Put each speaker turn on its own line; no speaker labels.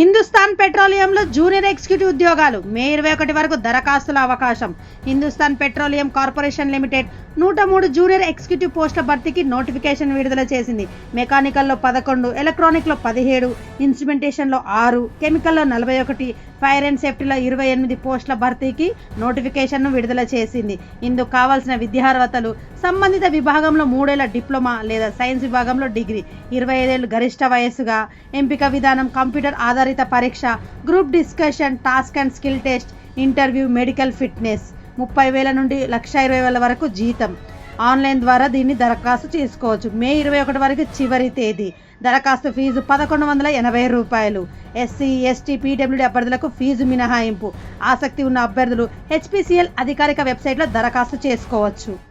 Hindustan పెట్రోలియంలో junior executive ఉద్యోగాలు. మే ఇరవై ఒకటి వరకు దరఖాస్తుల అవకాశం. హిందుస్థాన్ పెట్రోలియం కార్పొరేషన్ లిమిటెడ్ నూట మూడు జూనియర్ ఎగ్జిక్యూటివ్ పోస్టుల భర్తీకి నోటిఫికేషన్ విడుదల చేసింది. మెకానికల్లో పదకొండు ఎలక్ట్రానిక్లో పదిహేడు ఇన్స్ట్రుమెంటేషన్లో ఆరు కెమికల్లో నలభై ఒకటి ఫైర్ అండ్ సేఫ్టీలో ఇరవై ఎనిమిది పోస్టుల భర్తీకి నోటిఫికేషన్ను విడుదల చేసింది. ఇందుకు కావాల్సిన విద్యార్హతలు సంబంధిత విభాగంలో మూడేళ్ళ డిప్లొమా లేదా సైన్స్ విభాగంలో డిగ్రీ ఇరవై ఐదేళ్ళు గరిష్ట వయస్సుగా ఎంపిక విధానం కంప్యూటర్ ఆధారిత పరీక్ష group discussion task and skill test interview medical fitness. ముప్పై వేల నుండి లక్ష ఇరవై వేల వరకు జీతం. ఆన్లైన్ ద్వారా దీన్ని దరఖాస్తు చేసుకోవచ్చు. మే ఇరవై ఒకటి వరకు చివరి తేదీ. దరఖాస్తు ఫీజు పదకొండు వందల ఎనభై రూపాయలు. ఎస్సీ ఎస్టీ పీడబ్ల్యూడీ అభ్యర్థులకు ఫీజు మినహాయింపు. ఆసక్తి ఉన్న అభ్యర్థులు హెచ్పిసిఎల్ అధికారిక వెబ్సైట్లో దరఖాస్తు చేసుకోవచ్చు.